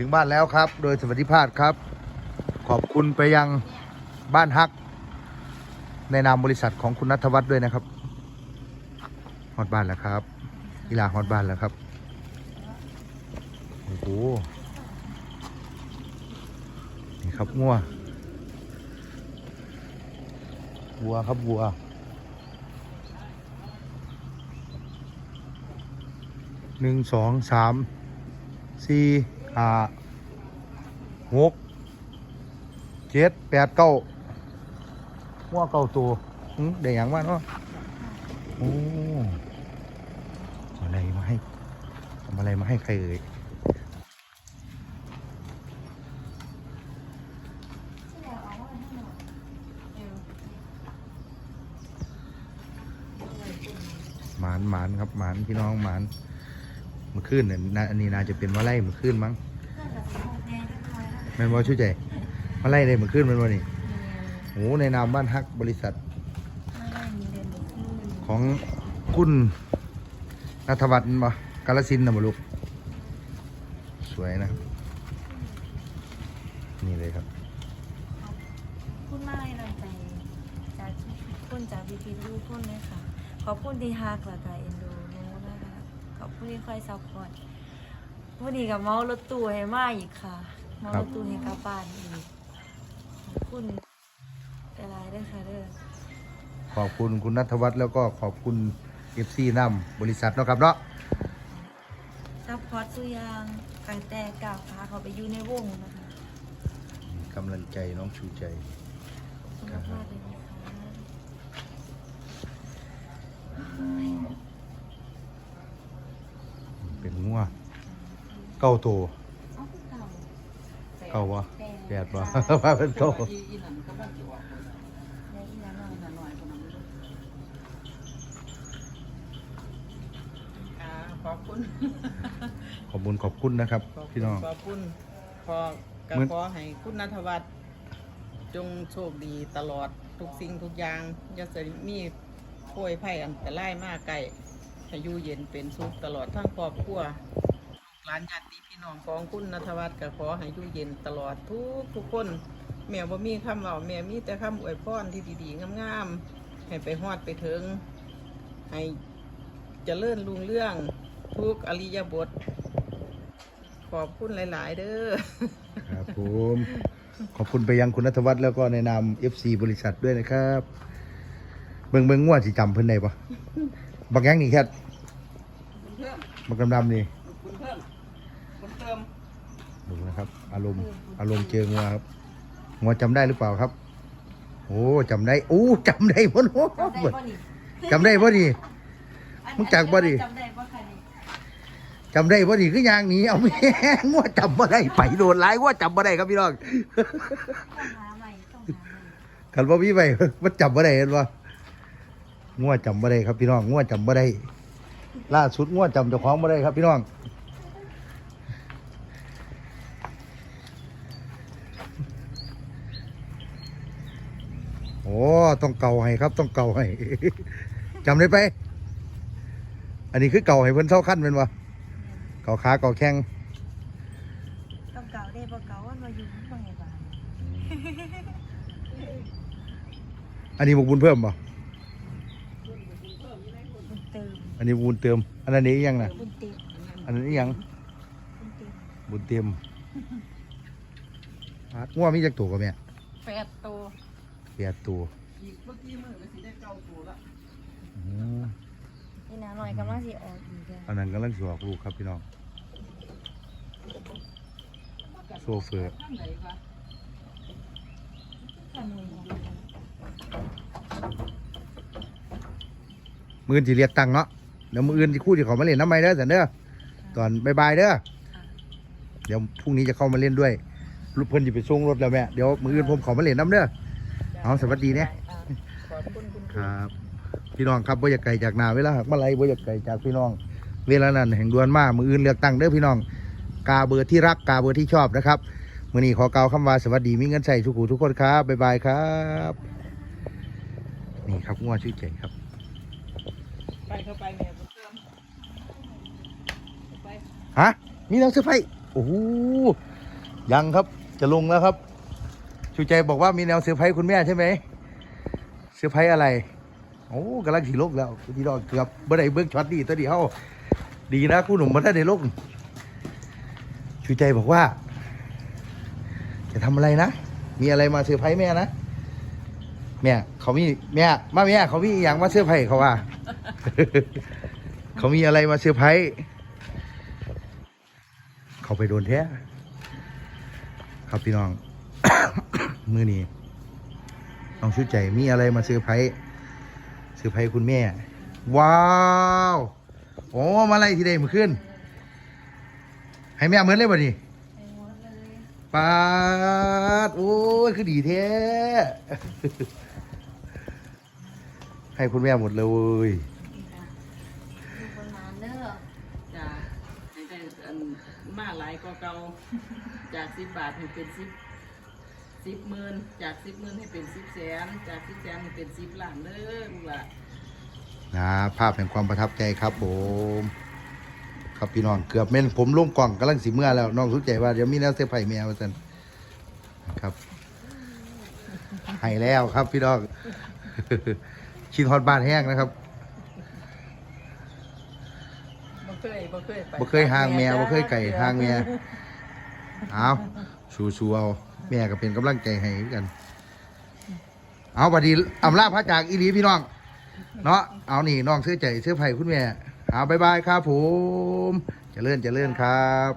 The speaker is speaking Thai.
ถึงบ้านแล้วครับ โดยสวัสดิภาพครับ ขอบคุณไปยังบ้านฮัก ในนามบริษัทของคุณนัทวัฒน์ด้วยนะครับฮอดบ้านแล้วครับกีฬาฮอดบ้านแล้วครับโอ้โหนี่ครับงัววัวครับวัวหนึ่งสองสามสี่ ห้าหกเจ็ดแปดเก้าว่าเก่าตัวหึได้หยังมาเนาะโอ้อาอะไรมาให้เอาอะไรมาให้ใครเอ่ยหมานหมานครับหมานพี่น้องหมานมื่อคืนเนี่ยนาอันนี้น่าจะเป็นมาไล่มื่อคืนมั้ง แม่นบอช่วยใจมาไล่เลยเหมื่อคืนแมนวันนี้โอ้ในนามบ้านฮักบริษัท ของคุณนัทวัฒน์บ่กาลสินน์นะบ่ลูกสวยนะ นี่เลยครับพูดมากเลยนะใจจากคุณจากพี่พีทุกคนเลยค่ะขอบคุณที่ฮักและกายเอ็นดูรู้นะคะขอบคุณที่คอยซัพพอร์ตพอดีกับเมารถตู้ให้มาอีกค่ะ เมารถตู้ให้กลับบ้านอีกขอบคุณอะไรด้วยค่ะเด้อขอบคุณคุณนัทวัฒน์แล้วก็ขอบคุณเอฟซีนำบริษัทเนาะครับเนาะ ซัพพอร์ตสุอยางตั้งแต่ก้าวขาเขาไปอยู่ในวงนะคะกำลังใจน้องชูใจ ขอบคุณมากๆเลยนะคะเป็นงัวเก้าตัวเอาคือเก่า เก้าวะแปดวะว่าเป็นเก้าในอีหลังหน่อยอ่าขอบคุณขอบคุณขอบคุณนะครับ พี่น้อง ขอบคุณขอก็เหมือนขอให้คุณนัทวัฒน์จงโชคดีตลอดทุกสิ่งทุกอย่างอย่าสมีป่วยไผ่อันตรายมากไกลให้อยู่เย็นเป็นสุขตลอดทั้งครอบครัว หลานญาติพี่น้องของคุณนทวัฒน์ก็ขอให้อยู่เย็นตลอดทุกทุกคน แม่บ่มีคำเหล่าแม่มีแต่คำอวยพรที่ดีๆงามๆให้ไปฮอดไปถึง ให้เจริญรุ่งเรื่องทุกอริยบท ขอบคุณหลาย ๆ เด้อ ครับผมขอบคุณไปยังคุณนัทวัฒน์แล้วก็ในนาม FC บริษัทด้วยนะครับเบิ่งเบิ่งงวดสิจำเพิ่นได้ปะ บักแยังนี่แค่บักดำๆนี่ คุณเพิ่มคุณเติม ดูนะครับ อารมณ์อารมณ์เจองัวครับงัวจำได้หรือเปล่าครับ โอ้จำได้โอ้จำได้บ่เนาะจำได้ป่ะนี่จำได้บ่ดีมึงจักบ่ดิจำได้ป่ะคะนี่จำได้บ่ดีคืออย่างหนี้เอาแม่งวดจำบ่ได้ไปโดนหลายงวดจำบ่ได้ครับพี่น้องต้องหาใหม่ต้องหาใหม่กันว่าพี่ไปมันจำบ่ได้เห็นบ่งวดจำบ่ได้ครับพี่น้องงวดจำบ่ได้ล่าสุดงวดจำเจ้าของบ่ได้ครับพี่น้อง โอ้ต้องเก่าให้ครับ ต้องเก่าให้ จำได้ไป อันนี้คือเก่าให้เพิ่นเท่าขั้นเป็นวะเก่าขาเก่าแข้งต้องเก่าได้ป่ะเก่าว่ามาอยู่ที่ไหนบ้างอันนี้บุกบุญเพิ่มป่ะบุญเติมอันนี้บุญเติม อันนั้นนี้ยังนะบุญเต็มอันนั้นนี้ยัง บุญเต็มบุญเต็มอะง่วงมีจักตัวกับแม่แปดตัวแปดตัวอีกเมื่อกี้มือก็สิได้เก้าตัวละอืมนี่นะหน่อยกำลังสิออกอีกเลยอันนั้นกำลังสวกลูกครับพี่น้องโซเฟอร์ข้างไหนวะมืออื่นที่เรียกตังค์เนาะเดี๋ยวมืออื่นที่คู่ที่เขามาเล่นน้ำไม่เด้อสันเด้อตอนบายๆเด้อเดี๋ยวพรุ่งนี้จะเข้ามาเล่นด้วยลูกเพิ่นจะไปส่งรถแล้วแม่เดี๋ยวมืออื่นผมเขามาเล่นน้ำเด้อ เอาสวัสดีเนี่ยขอบคุณคุณครับพี่น้องครับบ่อยากไกลจากนาเวลาหักมาไลบ่อยากไกลจากพี่น้อง เวลานั้นแห่งดวนมามืออื่นเลือกตั้งเด้อพี่น้อง กาเบอร์ที่รักกาเบอร์ที่ชอบนะครับมื้อนี้ขอกล่าวคำว่าสวัสดีมีเงินใส่ทุกหูทุกคนครับบ๊ายบายครับ นี่ครับงัวชื่อเจ๋งครับ ไปเข้าไปแม่บุญเติมไปฮะมีน้องเสื้อไผ่โอ้โอ้โหยังครับจะลงแล้วครับ ชูใจบอกว่ามีแนวเซอร์ไพรส์คุณแม่ใช่ไหมเซอร์ไพรส์อะไร โอ้กำลังขี่ลกแล้วพี่ดอกเกือบเมื่อใดเบิกช็อตดีตัวเดียวดีนะคุณหนุ่มมาได้ในโลกชูใจบอกว่า จะทำอะไรนะ มีอะไรมาเซอร์ไพรส์แม่นะแม่เขามีแม่มาแม่เขามีอย่างมาเซอร์ไพรส์เขาว่า เขามีอะไรมาเซอร์ไพรส์เขาไปโดนแท้ครับพี่น้อง มือนี้น้องชุดใจมีอะไรมาซอร์ไพรส์เซอไพรส์คุณแม่ ว้าวโอ้มาอะไรที่ใดเมื่อคืนให้แม่เหมือนเลยบ่นี่ปาดโอ้ยคือดีแท้ให้คุณแม่หมดเลยมาเด้อจ้าให้ได้อันมาหลายก็เก่าจากสิบบาทให้เป็นสิบ สิบหมื่นจากสิบหมื่นให้เป็นสิบแสนจากสิบแสนให้เป็นสิบล้านเด้อลูกหละนะภาพแห่งความประทับใจครับผม ครับพี่น้องเกือบเม่นผมลงกล่องกำลังสิเมื่อแล้วน้องสุดใจว่าเดี๋ยวมีแนวเซอร์ไพรส์แมวสันครับให้แล้วครับพี่น้องชินฮอตบ้านแห้งนะครับบ่เคยบ่เคยไปบ่เคยห่างแมวบ่เคยไก่ห่างแมวเอาสู้ๆเอา แม่ก็เป็นกำลังใจให้คือกัน เอาบัดนี้อำลาพระจากอีหลีพี่น้อง เนาะเอานี่น้องเสื้อใจเสื้อไผ่คุณแม่ เอาบายบายครับผม เจะเลื่อนจะเลื่อนครับ